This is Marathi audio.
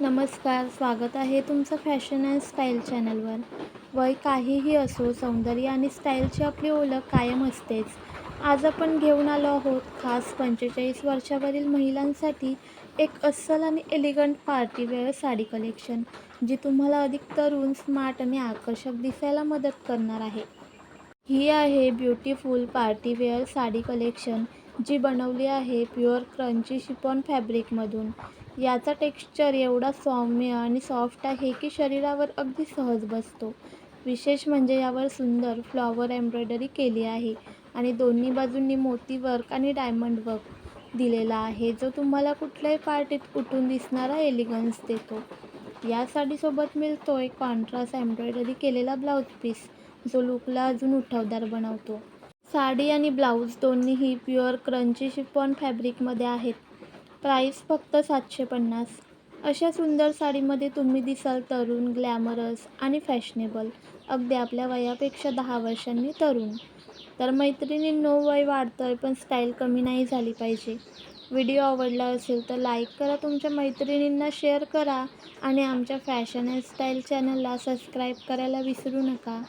नमस्कार स्वागत आहे तुमचं फॅशन अँड स्टाईल चॅनलवर. वय काहीही असो सौंदर्य आणि स्टाईलची आपली ओळख कायम असतेच. आज आपण घेऊन आलो आहोत खास पंचेचाळीस वर्षावरील महिलांसाठी एक अस्सल आणि elegant party wear sari collection जी तुम्हाला अधिक तरुण स्मार्ट आणि आकर्षक दिसायला मदत करणार आहे. ही आहे ब्युटिफुल पार्टीवेअर साडी कलेक्शन जी बनवली आहे प्युअर क्रंची शिपॉन फॅब्रिकमधून. याचा टेक्स्चर एवढा सौम्य आणि सॉफ्ट आहे की शरीरावर अगदी सहज बसतो. विशेष म्हणजे यावर सुंदर फ्लॉवर एम्ब्रॉयडरी केली आहे आणि दोन्ही बाजूंनी मोती वर्क आणि डायमंड वर्क दिलेला आहे जो तुम्हाला कुठल्याही पार्टीत उठून दिसणारा एलिगन्स देतो. या साडीसोबत मिळतो एक कॉन्ट्रास्ट एम्ब्रॉयडरी केलेला ब्लाऊज पीस जो लुकला अजून उठावदार बनवतो. साडी आणि ब्लाऊज दोन्हीही प्युअर क्रंची शिफॉन फॅब्रिकमध्ये आहेत. प्राईस फक्त सातशे पन्नास अशा सुंदर साडीमध्ये तुम्ही दिसाल तरुण ग्लॅमरस आणि फॅशनेबल अगदी आपल्या वयापेक्षा दहा वर्षांनी तरुण. तर मैत्रिणींनो वय वाढतं आहे पण स्टाईल कमी नाही झाली पाहिजे. व्हिडिओ आवडला असेल तर लाईक करा तुमच्या मैत्रिणींना शेअर करा आणि आमच्या फॅशन अँड स्टाईल चॅनलला सबस्क्राईब करायला विसरू नका.